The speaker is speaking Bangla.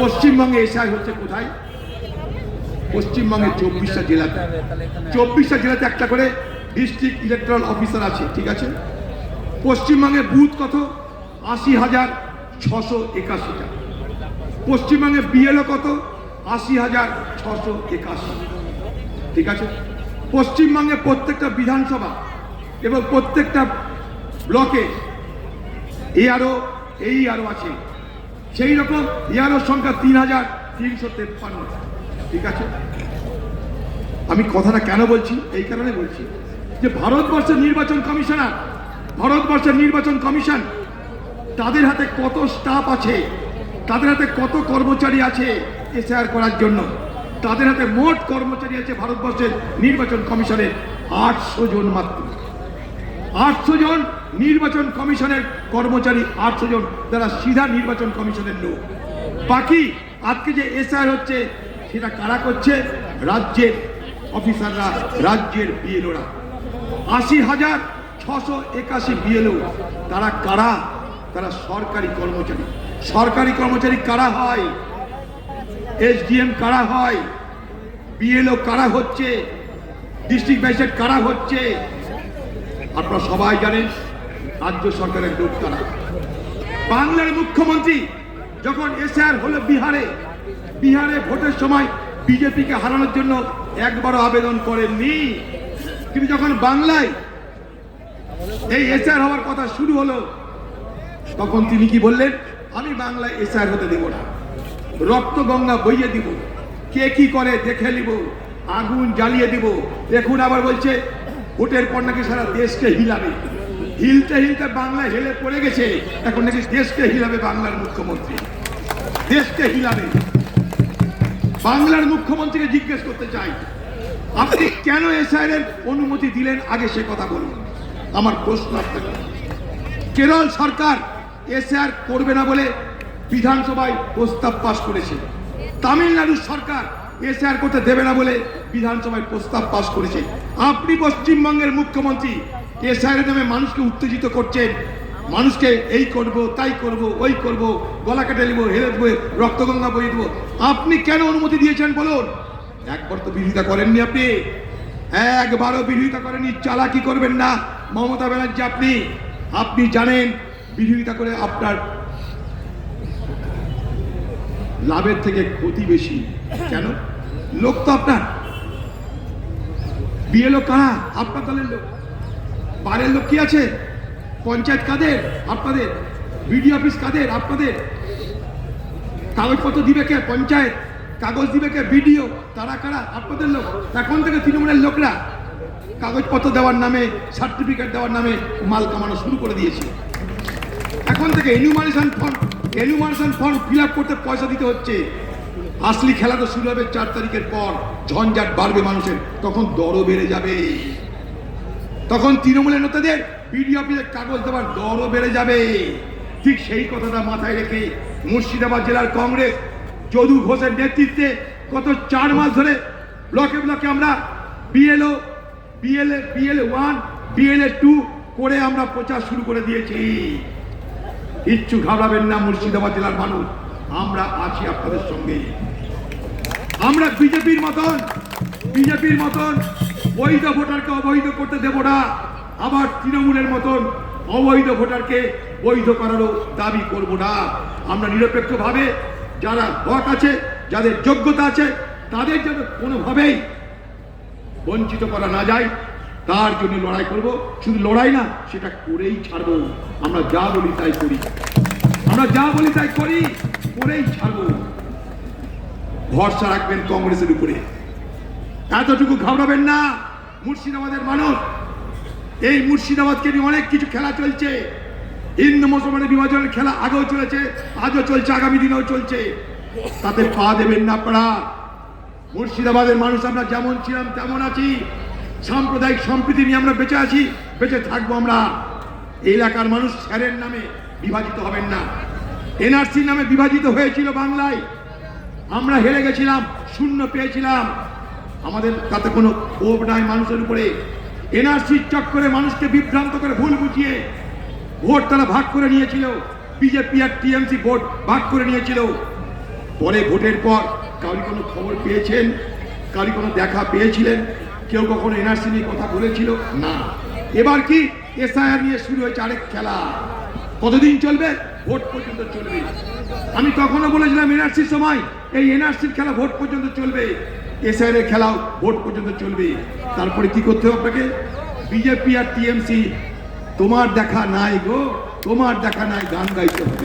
পশ্চিমবঙ্গে এসআই হচ্ছে কোথায়? পশ্চিমবঙ্গে চব্বিশটা জেলাতে। চব্বিশটা জেলাতে একটা করে ডিস্ট্রিক্ট ইলেকট্রাল অফিসার আছে, ঠিক আছে? পশ্চিমবঙ্গে বুথ কত? আশি হাজার ছশো একাশিটা। পশ্চিমবঙ্গে বিএলও কত? আশি হাজার ছশো একাশি। ঠিক আছে? পশ্চিমবঙ্গে প্রত্যেকটা বিধানসভা এবং প্রত্যেকটা ব্লকে এ আরও এই আরও আছে। সেই রকম এআরও সংখ্যা তিন হাজার তিনশো তেপ্পান্ন। ঠিক আছে? আমি কথাটা কেন বলছি? এই কারণে বলছি যে ভারতবর্ষের নির্বাচন কমিশনার, ভারতবর্ষের নির্বাচন কমিশন, তাদের হাতে কত স্টাফ আছে? তাদের হাতে কত কর্মচারী আছে এসআর করার জন্য? তাদের হাতে মোট কর্মচারী আছে ভারতবর্ষের নির্বাচন কমিশনের আটশো জন মাত্র। আটশো জন নির্বাচন কমিশনের কর্মচারী আটশো জন যারা সিধা নির্বাচন কমিশনের লোক। বাকি আজকে যে এসআর হচ্ছে, সেটা কারা করছে? রাজ্যের অফিসাররা, রাজ্যের বিএলওরা। আশি হাজার ছশো একাশি বিএলও, তারা কারা? তারা সরকারি কর্মচারী। সরকারি কর্মচারী কারা হয়? এসডিএম কারা হয়? বিএলও কারা হচ্ছে? ডিস্ট্রিক্ট ম্যাজিস্ট্রেট কারা হচ্ছে? আপনারা সবাই জানেন রাজ্য সরকারের লোক তারা। বাংলার মুখ্যমন্ত্রী যখন এসআর হলো বিহারে বিহারে ভোটের সময় বিজেপিকে হারানোর জন্য একবারও আবেদন করেননি। কিন্তু যখন বাংলায় এই এসআর হওয়ার কথা শুরু হলো, তখন তিনি কি বললেন, আমি বাংলায় এসআর হতে দেব না। রক্ত গঙ্গা বইয়ে দিব। কে কি করে দেখে নিব। আগুন জ্বালিয়ে দিব। দেখুন, আবার বলছে, ভোটের পর নাকি সারা দেশকে হিলাবে। হিলতে হিলতে বাংলা হেলে পড়ে গেছে। এখন নাকি দেশকে হিলাবে বাংলার মুখ্যমন্ত্রী। দেশকে হিলাবে। বাংলার মুখ্যমন্ত্রীকে জিজ্ঞেস করতে চাই, আপনি কেন এসআইয়ের অনুমতি দিলেন? আগে সে কথা বলুন। আমার প্রশ্ন আপনাকে। কেরল সরকার এসআর করবে না বলে বিধানসভায় প্রস্তাব পাশ করেছে। তামিলনাড়ু সরকার এসআর করতে দেবে না বলে বিধানসভায় প্রস্তাব পাশ করেছে। আপনি পশ্চিমবঙ্গের মুখ্যমন্ত্রী এসআর নামে মানুষকে উত্তেজিত করছেন। মানুষকে এই করব, তাই করব, ওই করব, গলা কেটে নেব, হেলে দেবো রক্তগঙ্গা বইয়ে দেবো। আপনি কেন অনুমতি দিয়েছেন বলুন? একবার তো বিরোধিতা করেননি আপনি। একবারও বিরোধিতা করেননি, চালাকি করবেন না, মমতা ব্যানার্জি আপনি। আপনি জানেন, বিরোধিতা করে আপনার লাভের থেকে ক্ষতি বেশি। কেন? লোক তো আপনার। বিএলও কারা? আপনার দলের লোক। বারের লোক কি আছে? পঞ্চায়েত কাদের? আপনাদের? বিডি অফিস কাদের? আপনাদের? কাগজপত্র দিবে কে? পঞ্চায়েত? কাগজ দিবে কে? বিডিও? তারা কারা? আপনাদের লোক? এখন থেকে তৃণমূলের লোকরা কাগজপত্র দেওয়ার নামে সার্টিফিকেট দেওয়ার নামে মাল কামানো শুরু করে দিয়েছে। এখন থেকে enumeration form enumeration form fill করতে পয়সা দিতে হচ্ছে। আসলি খেলা তো শুরু হবে চার তারিখের পর। ঝঞ্ঝাট বাড়বে মানুষের। তখন দরও বেড়ে যাবে। তখন তৃণমূলের নেতাদের বিডি অফিসের কাগজ দেওয়ার দরও বেড়ে যাবে। ঠিক সেই কথাটা মাথায় রেখে মুর্শিদাবাদ জেলার কংগ্রেস যদু ঘোষের নেতৃত্বে গত চার মাস ধরে ব্লকে ব্লকে আমরা BLO, BLA BLA one, BLA two করে আমরা প্রচার শুরু করে দিয়েছি। কিচ্ছু ঘাবড়াবেন না মুর্শিদাবাদ জেলার মানুষ। আমরা আছি আপনাদের সঙ্গে। আমরা বিজেপির মতন বিজেপির মতন বৈধ ভোটারকে অবৈধ করতে দেব না। আবার তৃণমূলের মতন অবৈধ ভোটারকে বৈধ করারও দাবি করব না। আমরা নিরপেক্ষভাবে যারা হক আছে, যাদের যোগ্যতা আছে, তাদের যেন কোনোভাবেই বঞ্চিত করা না যায়, তার জন্য লড়াই করব। শুধু লড়াই না, সেটা করেই ছাড়বো। আমরা যা বলি তাই করি। আমরা যা বলি তাই করি, করেই ছাড়বো। ভরসা রাখবেন কংগ্রেসের উপরে। এতটুকু ঘাবড়াবেন না। মুর্শিদাবাদের মানুষ, এই মুর্শিদাবাদকে নিয়ে অনেক কিছু খেলা চলছে। হিন্দু মুসলমানের বিভাজনের খেলা আগেও চলেছে, আজও চলছে, আগামী দিনেও চলছে। তাতে পা দেবেন না আপনারা। মুর্শিদাবাদের মানুষ আমরা যেমন ছিলাম, তেমন আছি। সাম্প্রদায়িক সম্প্রীতি নিয়ে আমরা বেঁচে আছি, বেঁচে থাকব আমরা। এলাকার মানুষ স্যারের নামে বিভাজিত হবেন না। এনআরসির নামে বিভাজিত হয়েছিল বাংলায়। আমরা হেরে গেছিলাম, শূন্য পেয়েছিলাম। আমাদের তাতে কোনো ক্ষোভ নাই মানুষের উপরে। এনআরসির চক্করে মানুষকে বিভ্রান্ত করে ভুল বুঝিয়ে ভোট তারা ভাগ করে নিয়েছিল। বিজেপি আর টিএমসি ভোট ভাগ করে নিয়েছিল। পরে ভোটের পর কারি কোনো খবর পেয়েছেন? কারি কোনো দেখা পেয়েছিলেন? কেউ কখনো এনআরসি নিয়ে কথা বলেছিল? না। এবার কি এসআইআর নিয়ে শুরু হয়েছে আরেক খেলা? কতদিন চলবে? ভোট পর্যন্ত চলবে। আমি তখনও বলেছিলাম, এনআরসির সময়, এই এনআরসির খেলা ভোট পর্যন্ত চলবে। এর খেলাও ভোট পর্যন্ত চলবে। তারপরে কি করতে হবে আপনাকে? বিজেপি আর টিএমসি, তোমার দেখা নাই গো, তোমার দেখা নাই, গান গাইতে হবে।